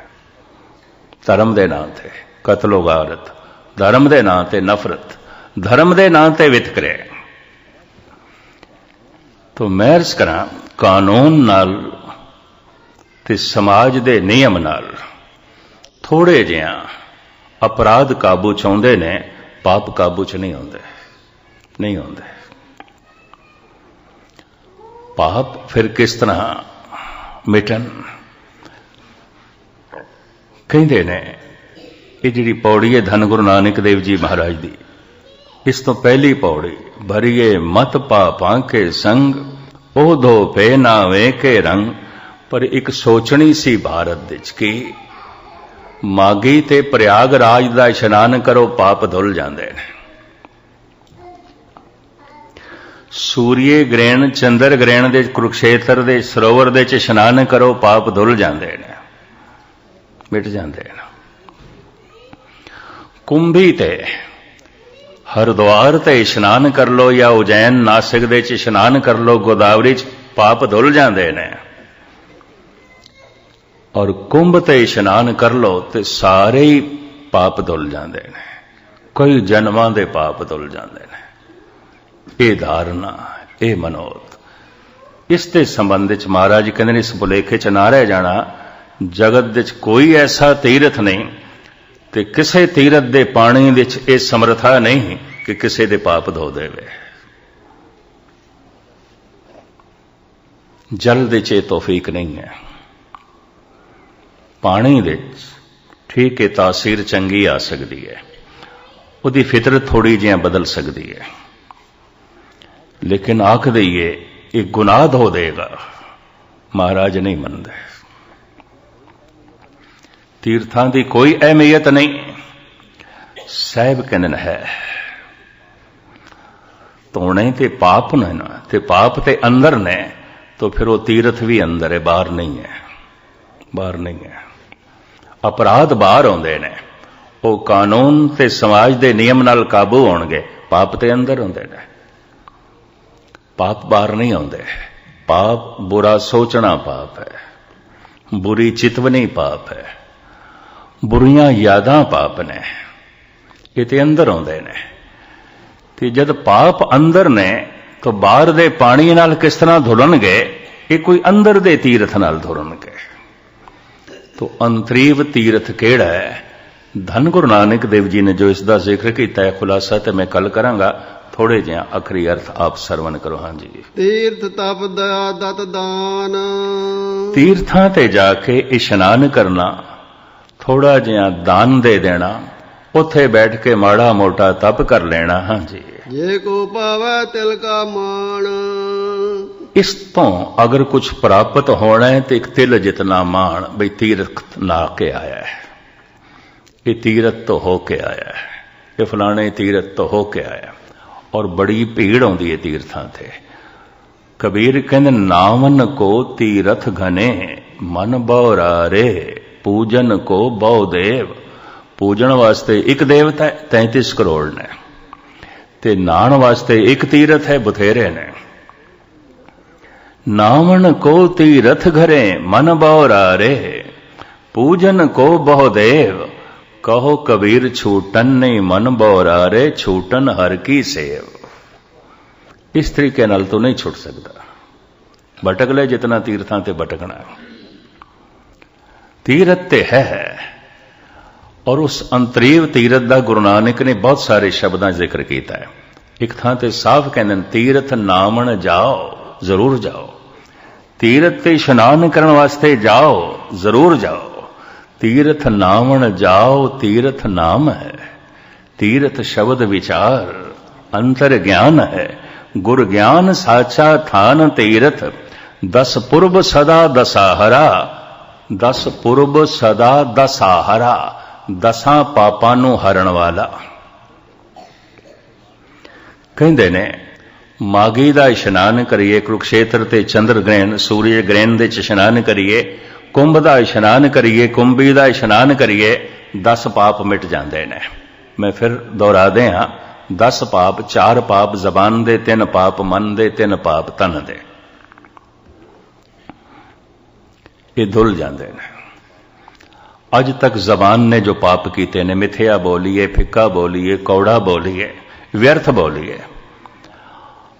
ਧਰਮ ਦੇ ਨਾਂ ਤੇ ਕਤਲੋ ਗਾਰਤ ਧਰਮ ਦੇ ਨਾਂ ਤੇ ਨਫ਼ਰਤ, ਧਰਮ ਦੇ ਨਾਂ ਤੇ ਵਿਤਕਰੇ। ਤੋ ਮਹਿਰਸ ਕਰਾਂ, ਕਾਨੂੰਨ ਨਾਲ ਤੇ ਸਮਾਜ ਦੇ ਨਿਯਮ ਨਾਲ ਥੋੜੇ ਜਿਹਾ ਅਪਰਾਧ ਕਾਬੂ ਚ ਆਉਂਦੇ ਨੇ, ਪਾਪ ਕਾਬੂ ਚ ਨਹੀਂ ਆਉਂਦੇ ਨਹੀਂ ਆਉਂਦੇ। ਪਾਪ ਫਿਰ ਕਿਸ ਤਰ੍ਹਾਂ ਮਿਟਣ? ਕਹਿੰਦੇ ਨੇ ਇਹ ਜਿਹੜੀ ਪੌੜੀ ਹੈ ਧੰਨ ਗੁਰੂ ਨਾਨਕ ਦੇਵ ਜੀ ਮਹਾਰਾਜ ਦੀ, ਇਸ ਤੋਂ ਪਹਿਲੀ ਪੌੜੀ ਭਰੀਏ ਮਤ ਪਾਪਾਂ ਕੇ ਸੰਗ, ਉਹ ਧੋ ਪੇ ਨਾ ਵੇ ਰੰਗ, ਪਰ ਇੱਕ ਸੋਚਣੀ ਸੀ ਭਾਰਤ ਵਿੱਚ ਕਿ। ਮਾਗੀ ਤੇ ਪ੍ਰਯਾਗ ਰਾਜ ਦਾ ਇਸ਼ਨਾਨ ਕਰੋ, ਪਾਪ ਧੁੱਲ ਜਾਂਦੇ ਨੇ। ਸੂਰੀਏ ਗ੍ਰਹਿਣ, ਚੰਦਰ ਗ੍ਰਹਿਣ ਦੇ ਕੁਰਕਸ਼ੇਤਰ ਦੇ ਸਰੋਵਰ ਦੇ ਚ ਇਸ਼ਨਾਨ ਕਰੋ, ਪਾਪ ਧੁੱਲ ਜਾਂਦੇ ਨੇ। ਮਿਟ ਜਾਂਦੇ ਨੇ। ਕੁੰਭੀ ਤੇ ਹਰਦੁਆਰ ਤੇ ਇਸ਼ਨਾਨ ਕਰ ਲੋ ਜਾਂ ਉਜੈਨ ਨਾਸਿਕ ਦੇ ਚ ਇਸ਼ਨਾਨ ਕਰ ਲੋ ਗੋਦਾਵਰੀ ਚ ਪਾਪ ਧੁੱਲ ਜਾਂਦੇ ਨੇ। ਔਰ ਕੁੰਭ ਤੇ ਇਸ਼ਨਾਨ ਕਰ ਲੋ ਤੇ ਸਾਰੇ ਹੀ ਪਾਪ ਧੁੱਲ ਜਾਂਦੇ ਨੇ। ਕਈ ਜਨਮਾਂ ਦੇ ਪਾਪ ਧੁੱਲ ਜਾਂਦੇ ਨੇ। ਇਹ ਧਾਰਨਾ, ਇਹ ਮਨੋਤ ਇਸ ਦੇ ਸੰਬੰਧ ਵਿੱਚ ਮਹਾਰਾਜ ਕਹਿੰਦੇ ਨੇ, ਇਸ ਭੁਲੇਖੇ ਚ ਨਾ ਰਹਿ ਜਾਣਾ। ਜਗਤ ਵਿੱਚ ਕੋਈ ਐਸਾ ਤੀਰਥ ਨਹੀਂ ਤੇ ਕਿਸੇ ਤੀਰਥ ਦੇ ਪਾਣੀ ਵਿੱਚ ਇਹ ਸਮਰਥਾ ਨਹੀਂ ਕਿ ਕਿਸੇ ਦੇ ਪਾਪ ਧੋ ਦੇਵੇ। ਜਲ ਦੇ ਚ ਇਹ ਤੌਫੀਕ ਨਹੀਂ ਹੈ। ਪਾਣੀ ਵਿੱਚ ਠੀਕ ਹੈ ਤਾਸੀਰ ਚੰਗੀ ਆ ਸਕਦੀ ਹੈ। ਉਹਦੀ ਫਿਤਰਤ ਥੋੜੀ ਜਿਹੀ ਬਦਲ ਸਕਦੀ ਹੈ। ਲੇਕਿਨ ਆਖ ਦਈਏ, ਇਹ ਗੁਨਾਹ ਧੋ ਦੇਗਾ। ਮਹਾਰਾਜ ਨਹੀਂ ਮੰਨਦੇ। ਤੀਰਥਾਂ ਦੀ ਕੋਈ ਅਹਿਮੀਅਤ ਨਹੀਂ। ਸਾਹਿਬ ਕਹਿੰਦੇ ਹੈ। ਧੋਣੇ ਤੇ ਪਾਪ ਨੇ ਨਾ, ਤੇ ਪਾਪ ਤੇ ਅੰਦਰ ਨੇ, ਤਾਂ ਫਿਰ ਉਹ ਤੀਰਥ ਵੀ ਅੰਦਰ ਹੈ, ਬਾਹਰ ਨਹੀਂ ਹੈ। ਬਾਹਰ ਨਹੀਂ ਹੈ। ਅਪਰਾਧ ਬਾਹਰ ਆਉਂਦੇ ਨੇ। ਉਹ ਕਾਨੂੰਨ ਤੇ ਸਮਾਜ ਦੇ ਨਿਯਮ ਨਾਲ ਕਾਬੂ ਹੋਣਗੇ, ਪਾਪ ਤੇ ਅੰਦਰ ਹੁੰਦੇ ਨੇ। ਪਾਪ ਬਾਹਰ ਨਹੀਂ ਆਉਂਦੇ। ਪਾਪ ਬੁਰਾ ਸੋਚਣਾ ਪਾਪ ਹੈ। ਬੁਰੀ ਚਿਤਵਨੀ ਪਾਪ ਹੈ। ਬੁਰੀਆਂ ਯਾਦਾਂ ਪਾਪ ਨੇ ਇਹ ਤੇ ਅੰਦਰ ਆਉਂਦੇ ਨੇ। ਤੇ ਜਦ ਪਾਪ ਅੰਦਰ ਨੇ ਤਾਂ ਬਾਹਰ ਦੇ ਪਾਣੀ ਨਾਲ ਕਿਸ ਤਰ੍ਹਾਂ ਧੁਲਣਗੇ ਇਹ ਕੋਈ ਅੰਦਰ ਦੇ ਤੀਰਥ ਨਾਲ ਧੁਲਣਗੇ। ਤੋ ਅੰਤਰੀਵ ਤੀਰਥ ਕਿਹੜਾ ਹੈ? ਧੰਨ ਗੁਰੂ ਨਾਨਕ ਦੇਵ ਜੀ ਨੇ ਜੋ ਇਸ ਦਾ ਜ਼ਿਕਰ ਕੀਤਾ ਹੈ ਖੁਲਾਸਾ ਤੇ ਮੈਂ ਕੱਲ ਕਰਾਂਗਾ। ਥੋੜੇ ਜਿਹਾ ਅਖਰੀ ਅਰਥ ਆਪ ਸਰਵਨ ਕਰੋ ਹਾਂਜੀ ਤੀਰਥ ਤਪ ਦਇਆ ਦਤ ਦਾਨ। ਤੀਰਥਾਂ ਤੇ ਜਾ ਕੇ ਇਸ਼ਨਾਨ ਕਰਨਾ ਥੋੜਾ ਜਿਹਾ ਦਾਨ ਦੇ ਦੇਣਾ ਉੱਥੇ ਬੈਠ ਕੇ ਮਾੜਾ ਮੋਟਾ ਤਪ ਕਰ ਲੈਣਾ ਹਾਂਜੀ। ਜੇ ਕੋ ਪਾਵੈ ਤਿਲ ਕਾ ਮਾਣ। ਇਸ ਤੋਂ ਅਗਰ ਕੁਝ ਪ੍ਰਾਪਤ ਹੋਣਾ ਹੈ ਤੇ ਇੱਕ ਤਿਲ ਜਿਤਨਾ ਮਾਣ ਬਈ ਤੀਰਥ ਨਾ ਕੇ ਆਇਆ ਹੈ। ਇਹ ਤੀਰਥ ਤੋਂ ਹੋ ਕੇ ਆਇਆ ਹੈ। ਇਹ ਫਲਾਣੇ ਤੀਰਥ ਤੋਂ ਹੋ ਕੇ ਆਇਆ। ਔਰ ਬੜੀ ਭੀੜ ਆਉਂਦੀ ਹੈ ਤੀਰਥਾਂ ਤੇ। ਕਬੀਰ ਕਹਿੰਦੇ ਨਾਮਨ ਕੋ ਤੀਰਥ ਘਨੇ ਮਨ ਬਉਰਾਰੇ ਪੂਜਨ ਕੋ ਬਹੁ ਦੇਵ। ਪੂਜਣ ਵਾਸਤੇ ਇੱਕ ਦੇਵਤਾ ਹੈ 33 ਕਰੋੜ ਨੇ। ਤੇ ਨਾਣ ਵਾਸਤੇ ਇੱਕ ਤੀਰਥ ਹੈ ਬਥੇਰੇ ਨੇ। ਨਾਵਣ ਕੋ ਤੀਰਥ ਘਰੇ ਮਨ ਬਉਰਾਰੇ ਪੂਜਨ ਕੋ ਬਹੁ ਦੇਵ। ਕਹੋ ਕਬੀਰ ਛੂਟਨ ਨਹੀਂ ਮਨ ਬਉਰਾਰੇ ਛੂਟਨ ਹਰ ਕੀ ਸੇਵ। ਇਸ ਤਰੀਕੇ ਨਾਲ ਤੂੰ ਨਹੀਂ ਛੁੱਟ ਸਕਦਾ। ਭਟਕ ਲੈ ਜਿਤਨਾ ਤੀਰਥਾਂ ਤੇ ਭਟਕਣਾ ਤੀਰਥ ਤੇ ਹੈ। ਔਰ ਉਸ ਅੰਤਰੀਵ ਤੀਰਥ ਦਾ ਗੁਰੂ ਨਾਨਕ ਨੇ ਬਹੁਤ ਸਾਰੇ ਸ਼ਬਦਾਂ ਜ਼ਿਕਰ ਕੀਤਾ ਹੈ। ਇੱਕ ਥਾਂ ਤੇ ਸਾਫ਼ ਕਹਿੰਦੇ ਨੇ, ਤੀਰਥ ਨਾਮਣ ਜਾਓ, ਜ਼ਰੂਰ ਜਾਓ। ਤੀਰਥ ਤੇ ਇਸ਼ਨਾਨ ਕਰਨ ਵਾਸਤੇ ਜਾਓ, ਜ਼ਰੂਰ ਜਾਓ। ਤੀਰਥ ਨਾਮਣ ਜਾਓ, ਤੀਰਥ ਨਾਮ ਹੈ। ਤੀਰਥ ਸ਼ਬਦ ਵਿਚਾਰ ਅੰਤਰ ਗਿਆਨ ਹੈ। ਗੁਰ ਗਿਆਨ ਸਾਚਾ ਥਾਨ ਤੀਰਥ, ਦਸ ਪੁਰਬ ਸਦਾ ਦਸਾਹਰਾ। ਦਸ ਪੁਰਬ ਸਦਾ ਦਸਾਹਰਾ ਦਸਾਂ ਪਾਪਾਂ ਨੂੰ ਹਰਨ ਵਾਲਾ। ਕਹਿੰਦੇ ਨੇ, ਮਾਗੀ ਦਾ ਇਸ਼ਨਾਨ ਕਰੀਏ, ਕੁਰਕਸ਼ੇਤਰ ਤੇ ਚੰਦਰ ਗ੍ਰਹਿਣ, ਸੂਰਜ ਗ੍ਰਹਿਣ ਦੇ ਇਸ਼ਨਾਨ ਕਰੀਏ, ਕੁੰਭ ਦਾ ਇਸ਼ਨਾਨ ਕਰੀਏ, ਕੁੰਭੀ ਦਾ ਇਸ਼ਨਾਨ ਕਰੀਏ 10 ਪਾਪ ਮਿਟ ਜਾਂਦੇ ਨੇ। ਮੈਂ ਫਿਰ ਦੁਹਰਾਦੇ ਹਾਂ 10 ਪਾਪ ਚਾਰ ਪਾਪ ਜ਼ਬਾਨ ਦੇ, ਤਿੰਨ ਪਾਪ ਮਨ ਦੇ, ਤਿੰਨ ਪਾਪ ਤਨ ਦੇ। ਇਹ ਧੁੱਲ ਜਾਂਦੇ ਨੇ ਅੱਜ ਤੱਕ ਜ਼ਬਾਨ ਨੇ ਜੋ ਪਾਪ ਕੀਤੇ ਨੇ ਮਿਥਿਆ ਬੋਲੀਏ ਫਿੱਕਾ ਬੋਲੀਏ ਕੌੜਾ ਬੋਲੀਏ ਵਿਅਰਥ ਬੋਲੀਏ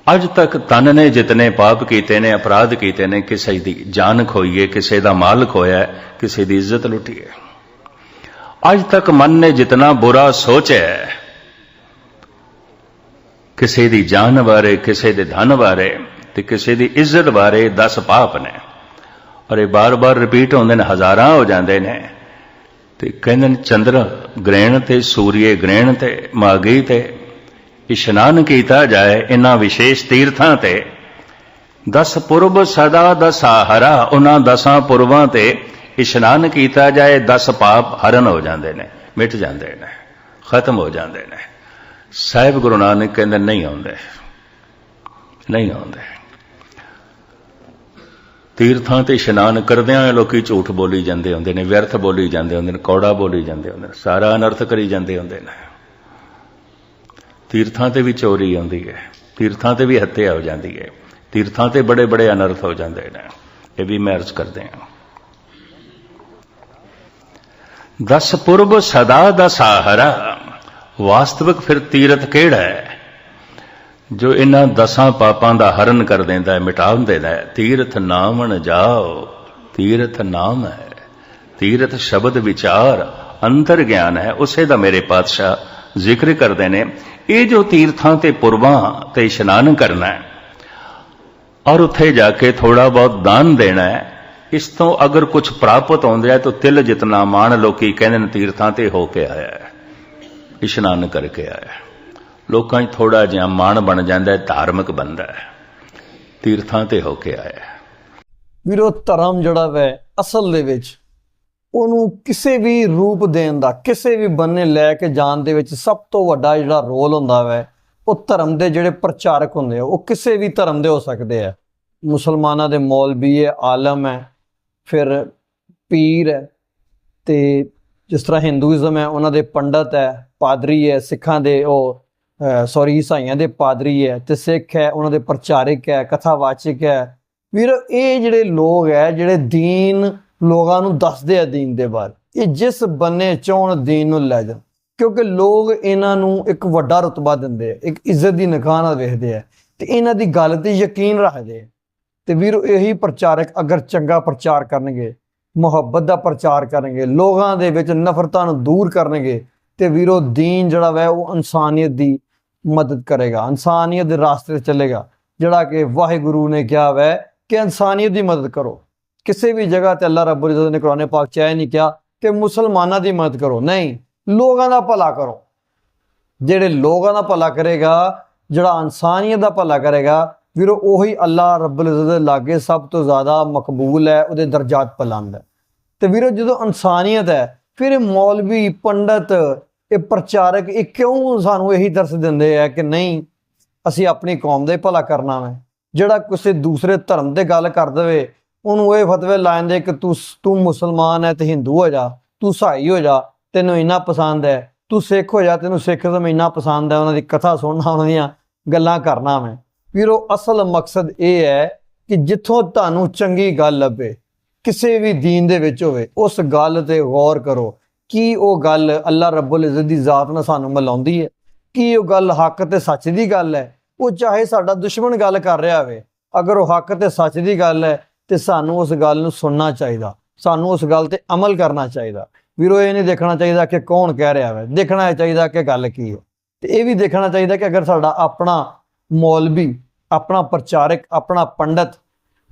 ਅੱਜ ਤੱਕ ਤਨ ਨੇ ਜਿਤਨੇ ਪਾਪ ਕੀਤੇ ਨੇ ਅਪਰਾਧ ਕੀਤੇ ਨੇ ਕਿਸੇ ਦੀ ਜਾਨ ਖੋਈਏ ਕਿਸੇ ਦਾ ਮਾਲ ਖੋਇਆ ਹੈ, ਕਿਸੇ ਦੀ ਇੱਜ਼ਤ ਲੁੱਟੀ ਹੈ ਅੱਜ ਤੱਕ ਮਨ ਨੇ ਜਿਤਨਾ ਬੁਰਾ ਸੋਚਿਆ ਹੈ, ਕਿਸੇ ਦੀ ਜਾਨ ਬਾਰੇ ਕਿਸੇ ਦੇ ਧਨ ਬਾਰੇ ਤੇ ਕਿਸੇ ਦੀ ਇੱਜ਼ਤ ਬਾਰੇ 10 ਪਾਪ ਨੇ ਔਰ ਇਹ ਬਾਰ-ਬਾਰ ਰਿਪੀਟ ਹੁੰਦੇ ਨੇ, ਹਜ਼ਾਰਾਂ ਹੋ ਜਾਂਦੇ ਨੇ। ਤੇ ਕਹਿੰਦੇ ਨੇ, ਚੰਦਰ ਗ੍ਰਹਿਣ ਤੇ, ਸੂਰਯ ਗ੍ਰਹਿਣ ਤੇ ਮਾਗੀ ਤੇ, ਇਸ਼ਨਾਨ ਕੀਤਾ ਜਾਏ ਇਨ੍ਹਾਂ ਵਿਸ਼ੇਸ਼ ਤੀਰਥਾਂ ਤੇ। ਦਸ ਪੁਰਬ ਸਦਾ ਦਸਾਹਰਾ ਉਹਨਾਂ ਦਸਾਂ ਪੁਰਬਾਂ ਤੇ ਇਸ਼ਨਾਨ ਕੀਤਾ ਜਾਏ 10 ਪਾਪ ਹਰਨ ਹੋ ਜਾਂਦੇ ਨੇ, ਮਿਟ ਜਾਂਦੇ ਨੇ, ਖਤਮ ਹੋ ਜਾਂਦੇ ਨੇ। ਸਾਹਿਬ ਗੁਰੂ ਨਾਨਕ ਕਹਿੰਦੇ, ਨਹੀਂ ਆਉਂਦੇ ਨਹੀਂ ਆਉਂਦੇ। ਤੀਰਥਾਂ ਤੇ ਇਸ਼ਨਾਨ ਕਰਦਿਆਂ ਲੋਕੀ ਝੂਠ ਬੋਲੀ ਜਾਂਦੇ ਹੁੰਦੇ ਨੇ, ਵਿਅਰਥ ਬੋਲੀ ਜਾਂਦੇ ਹੁੰਦੇ ਨੇ, ਕੌੜਾ ਬੋਲੀ ਜਾਂਦੇ ਹੁੰਦੇ ਨੇ, ਸਾਰਾ ਅਨਰਥ ਕਰੀ ਜਾਂਦੇ ਹੁੰਦੇ ਨੇ। ਤੀਰਥਾਂ ਤੇ ਵੀ ਚੋਰੀ ਆਉਂਦੀ ਹੈ, ਤੀਰਥਾਂ ਤੇ ਵੀ ਹੱਤਿਆ ਹੋ ਜਾਂਦੀ ਹੈ, ਤੀਰਥਾਂ ਤੇ ਬੜੇ ਬੜੇ ਅਨਰਥ ਹੋ ਜਾਂਦੇ ਨੇ, ਇਹ ਵੀ ਮੈਂ ਅਰਜ਼ ਕਰਦੇ ਹਾਂ। ਦਸ ਪੁਰਬ ਸਦਾ ਦਸਾਹਰਾ ਵਾਸਤਵਿਕ ਫਿਰ ਤੀਰਥ ਕਿਹੜਾ ਹੈ? ਜੋ ਇਹਨਾਂ ਦਸਾਂ ਪਾਪਾਂ ਦਾ ਹਰਨ ਕਰ ਦਿੰਦਾ ਹੈ ਮਿਟਾ ਦਿੰਦਾ ਹੈ, ਤੀਰਥ ਨਾਮਣ ਜਾਓ, ਤੀਰਥ ਨਾਮ ਹੈ, ਤੀਰਥ ਸ਼ਬਦ ਵਿਚਾਰ, ਅੰਤਰ ਗਿਆਨ ਹੈ, ਉਸੇ ਦਾ ਮੇਰੇ ਪਾਤਸ਼ਾਹ ਜ਼ਿਕਰ ਕਰਦੇ ਨੇ। ਇਹ ਜੋ ਤੀਰਥਾਂ ਤੇ ਪੁਰਬਾਂ ਤੇ ਇਸ਼ਨਾਨ ਕਰਨਾ ਹੈ, ਔਰ ਉੱਥੇ ਜਾ ਕੇ ਥੋੜਾ ਬਹੁਤ ਦਾਨ ਦੇਣਾ ਹੈ, ਇਸ ਤੋਂ ਅਗਰ ਕੁਝ ਪ੍ਰਾਪਤ ਹੁੰਦਾ ਹੈ ਤਾਂ ਤਿਲ ਜਿਤਨਾ ਮਾਣ ਲੋਕੀ ਕਹਿੰਦੇ ਨੇ ਤੀਰਥਾਂ ਤੇ ਹੋ ਕੇ ਆਇਆ ਹੈ, ਇਸ਼ਨਾਨ ਕਰਕੇ ਆਇਆ ਹੈ। ਲੋਕਾਂ 'ਚ ਥੋੜਾ ਜਿਹਾ ਮਾਣ ਬਣ ਜਾਂਦਾ ਹੈ, ਧਾਰਮਿਕ ਬੰਦਾ ਹੈ। ਤੀਰਥਾਂ ਤੇ ਹੋ ਕੇ ਆਇਆ ਹੈ। ਵੀਰੋ, ਧਰਮ ਜਿਹੜਾ ਵੈ, ਅਸਲ ਦੇ ਵਿੱਚ ਉਹਨੂੰ ਕਿਸੇ ਵੀ ਰੂਪ ਦੇਣ ਦਾ, ਕਿਸੇ ਵੀ ਬੰਨੇ ਲੈ ਕੇ ਜਾਣ ਦੇ ਵਿੱਚ ਸਭ ਤੋਂ ਵੱਡਾ ਜਿਹੜਾ ਰੋਲ ਹੁੰਦਾ ਵੈ, ਉਹ ਧਰਮ ਦੇ ਜਿਹੜੇ ਪ੍ਰਚਾਰਕ ਹੁੰਦੇ ਆ, ਉਹ ਕਿਸੇ ਵੀ ਧਰਮ ਦੇ ਹੋ ਸਕਦੇ ਆ। ਮੁਸਲਮਾਨਾਂ ਦੇ ਮੌਲਵੀ ਹੈ ਆਲਮ ਹੈ, ਫਿਰ ਪੀਰ ਹੈ, ਤੇ ਜਿਸ ਤਰ੍ਹਾਂ ਹਿੰਦੂਇਜ਼ਮ ਹੈ, ਉਹਨਾਂ ਦੇ ਪੰਡਤ ਹੈ, ਪਾਦਰੀ ਹੈ, ਸਿੱਖਾਂ ਦੇ ਉਹ ਸੌਰੀ ਈਸਾਈਆਂ ਦੇ ਪਾਦਰੀ ਹੈ ਤੇ ਸਿੱਖ ਹੈ, ਉਹਨਾਂ ਦੇ ਪ੍ਰਚਾਰਕ ਹੈ, ਕਥਾਵਾਚਕ ਹੈ। ਵੀਰ, ਇਹ ਜਿਹੜੇ ਲੋਕ ਹੈ, ਜਿਹੜੇ ਦੀਨ ਲੋਕਾਂ ਨੂੰ ਦੱਸਦੇ ਆ ਦੀਨ ਦੇ ਬਾਰੇ, ਇਹ ਜਿਸ ਬੰਨੇ ਚਾਹਣ ਦੀਨ ਨੂੰ ਲੈ ਜਾਣ, ਕਿਉਂਕਿ ਲੋਕ ਇਹਨਾਂ ਨੂੰ ਇੱਕ ਵੱਡਾ ਰਤਬਾ ਦਿੰਦੇ ਆ, ਇੱਕ ਇੱਜ਼ਤ ਦੀ ਨਿਗਾਹ ਨਾਲ ਵੇਖਦੇ ਆ, ਤੇ ਇਹਨਾਂ ਦੀ ਗੱਲ ਤੇ ਯਕੀਨ ਰੱਖਦੇ ਆ। ਤੇ ਵੀਰ, ਇਹੀ ਪ੍ਰਚਾਰਕ ਅਗਰ ਚੰਗਾ ਪ੍ਰਚਾਰ ਕਰਨਗੇ, ਮੁਹੱਬਤ ਦਾ ਪ੍ਰਚਾਰ ਕਰਨਗੇ, ਲੋਕਾਂ ਦੇ ਵਿੱਚ ਨਫ਼ਰਤਾਂ ਨੂੰ ਦੂਰ ਕਰਨਗੇ ਤੇ ਵੀਰੋ, ਦੀਨ ਜਿਹੜਾ ਵੈ, ਉਹ ਇਨਸਾਨੀਅਤ ਦੀ ਮਦਦ ਕਰੇਗਾ, ਇਨਸਾਨੀਅਤ ਦੇ ਰਾਸਤੇ ਤੇ ਚੱਲੇਗਾ। ਜਿਹੜਾ ਕਿ ਵਾਹਿਗੁਰੂ ਨੇ ਕਿਹਾ ਵੈ ਕਿ ਇਨਸਾਨੀਅਤ ਦੀ ਮਦਦ ਕਰੋ। ਕਿਸੇ ਵੀ ਜਗ੍ਹਾ ਤੇ ਅੱਲਾ ਰੱਬੁਲ ਇਜ਼ਤ ਨੇ ਕੁਰਾਨ ਪਾਕ ਚ ਇਹ ਨਹੀਂ ਕਿਹਾ ਕਿ ਮੁਸਲਮਾਨਾਂ ਦੀ ਮਦਦ ਕਰੋ। ਨਹੀਂ, ਲੋਕਾਂ ਦਾ ਭਲਾ ਕਰੋ। ਜਿਹੜੇ ਲੋਕਾਂ ਦਾ ਭਲਾ ਕਰੇਗਾ, ਜਿਹੜਾ ਇਨਸਾਨੀਅਤ ਦਾ ਭਲਾ ਕਰੇਗਾ, ਵੀਰੋ, ਉਹੀ ਅੱਲਾ ਰੱਬੁਲ ਇਜ਼ਤ ਦੇ ਲਾਗੇ ਸਭ ਤੋਂ ਜ਼ਿਆਦਾ ਮਕਬੂਲ ਹੈ, ਉਹਦੇ ਦਰਜਾਤ ਪਲੰਦ ਹੈ ਤੇ ਵੀਰੋ, ਜਦੋਂ ਇਨਸਾਨੀਅਤ ਹੈ ਫਿਰ ਇਹ ਮੌਲਵੀ ਪੰਡਤ, ਇਹ ਪ੍ਰਚਾਰਕ, ਇਹ ਕਿਉਂ ਸਾਨੂੰ ਇਹੀ ਦਰਸ ਦਿੰਦੇ ਆ ਕਿ ਨਹੀਂ, ਅਸੀਂ ਆਪਣੀ ਕੌਮ ਦਾ ਭਲਾ ਕਰਨਾ ਹੈ ਜਿਹੜਾ ਕਿਸੇ ਦੂਸਰੇ ਧਰਮ ਦੇ ਗੱਲ ਕਰ ਦੇਵੇ, ਉਹਨੂੰ ਇਹ ਫਤਵੇ ਲਾਉਂਦੇ ਕਿ ਤੂੰ ਤੂੰ ਮੁਸਲਮਾਨ ਹੈ ਤੇ ਹਿੰਦੂ ਹੋ ਜਾ, ਤੂੰ ਸਾਈ ਹੋ ਜਾ, ਤੈਨੂੰ ਇੰਨਾ ਪਸੰਦ ਹੈ ਤੂੰ ਸਿੱਖ ਹੋ ਜਾ, ਤੈਨੂੰ ਸਿੱਖਜ਼ਮ ਇੰਨਾ ਪਸੰਦ ਹੈ ਉਹਨਾਂ ਦੀ ਕਥਾ ਸੁਣਨਾ, ਉਹਨਾਂ ਦੀਆਂ ਗੱਲਾਂ ਕਰਨਾ ਮੈਂ ਵੀਰੋ ਅਸਲ ਮਕਸਦ ਇਹ ਹੈ ਕਿ ਜਿੱਥੋਂ ਤੁਹਾਨੂੰ ਚੰਗੀ ਗੱਲ ਲੱਭੇ ਕਿਸੇ ਵੀ ਦੀਨ ਦੇ ਵਿੱਚ ਹੋਵੇ, ਉਸ ਗੱਲ ਤੇ ਗੌਰ ਕਰੋ। ਕੀ ਉਹ ਗੱਲ ਅੱਲਾ ਰੱਬੁਲ ਇਜ਼ਤ ਦੀ ਜ਼ਾਤ ਨਾਲ ਸਾਨੂੰ ਮਿਲਾਉਂਦੀ ਹੈ? ਕੀ ਉਹ ਗੱਲ ਹੱਕ ਤੇ ਸੱਚ ਦੀ ਗੱਲ ਹੈ? ਉਹ ਚਾਹੇ ਸਾਡਾ ਦੁਸ਼ਮਣ ਗੱਲ ਕਰ ਰਿਹਾ ਹੋਵੇ, ਅਗਰ ਉਹ ਹੱਕ ਤੇ ਸੱਚ ਦੀ ਗੱਲ ਹੈ, ਤੇ ਸਾਨੂੰ ਉਸ ਗੱਲ ਨੂੰ ਸੁਣਨਾ ਚਾਹੀਦਾ। ਸਾਨੂੰ ਉਸ ਗੱਲ ਤੇ ਅਮਲ ਕਰਨਾ ਚਾਹੀਦਾ। ਵੀਰੋ, ਇਹ ਨਹੀਂ ਦੇਖਣਾ ਚਾਹੀਦਾ ਕਿ ਕੌਣ ਕਹਿ ਰਿਹਾ ਹੈ ਦੇਖਣਾ ਇਹ ਚਾਹੀਦਾ ਕਿ ਗੱਲ ਕੀ ਹੈ। ਤੇ ਇਹ ਵੀ ਦੇਖਣਾ ਚਾਹੀਦਾ ਕਿ ਅਗਰ ਸਾਡਾ ਆਪਣਾ ਮੌਲਵੀ, ਆਪਣਾ ਪ੍ਰਚਾਰਕ, ਆਪਣਾ ਪੰਡਤ,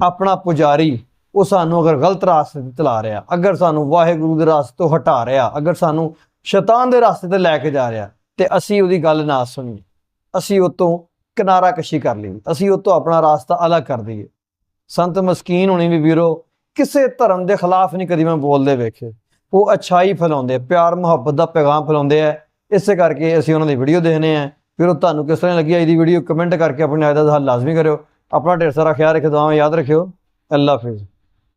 ਆਪਣਾ ਪੁਜਾਰੀ ਉਹ ਸਾਨੂੰ ਅਗਰ ਗਲਤ ਰਾਸਤੇ ਤੇ ਚਲਾ ਰਿਹਾ, ਅਗਰ ਸਾਨੂੰ ਵਾਹਿਗੁਰੂ ਦੇ ਰਾਸਤੇ ਤੋਂ ਹਟਾ ਰਿਹਾ, ਅਗਰ ਸਾਨੂੰ ਸ਼ੈਤਾਨ ਦੇ ਰਾਸਤੇ ਤੇ ਲੈ ਕੇ ਜਾ ਰਿਹਾ, ਤੇ ਅਸੀਂ ਉਹਦੀ ਗੱਲ ਨਾ ਸੁਣੀਏ। ਅਸੀਂ ਉਹ ਤੋਂ ਕਿਨਾਰਾ ਕਸ਼ੀ ਕਰ ਲਈਏ। ਅਸੀਂ ਉਹ ਤੋਂ ਆਪਣਾ ਰਾਸਤਾ ਅਲੱਗ ਕਰ ਦਈਏ। ਸੰਤ ਮਸਕੀਨ ਹੋਣੀ ਵੀ ਵੀਰੋ, ਕਿਸੇ ਧਰਮ ਦੇ ਖਿਲਾਫ ਨਹੀਂ ਕਦੀ ਮੈਂ ਬੋਲਦੇ ਵੇਖੇ। ਉਹ ਅੱਛਾਈ ਫੈਲਾਉਂਦੇ ਪਿਆਰ, ਮੁਹੱਬਤ ਦਾ ਪੈਗਾਮ ਫੈਲਾਉਂਦੇ ਆ। ਇਸੇ ਕਰਕੇ ਅਸੀਂ ਉਹਨਾਂ ਦੀ ਵੀਡੀਓ ਦੇਖਨੇ ਆ ਫਿਰ ਉਹ ਤੁਹਾਨੂੰ ਕਿਸ ਤਰ੍ਹਾਂ ਲੱਗੀ ਇਹਦੀ ਵੀਡੀਓ? ਕਮੈਂਟ ਕਰਕੇ ਆਪਣੀ ਰਾਏ ਦਾ ਹੱਲ ਲਾਜ਼ਮੀ ਕਰਿਓ। ਆਪਣਾ ਢੇਰ ਸਾਰਾ ਖਿਆਲ ਰੱਖਿਓ, ਦੁਆਵਾਂ ਯਾਦ ਰੱਖਿਓ। ਅੱਲਾ ਹਾਫਿਜ਼।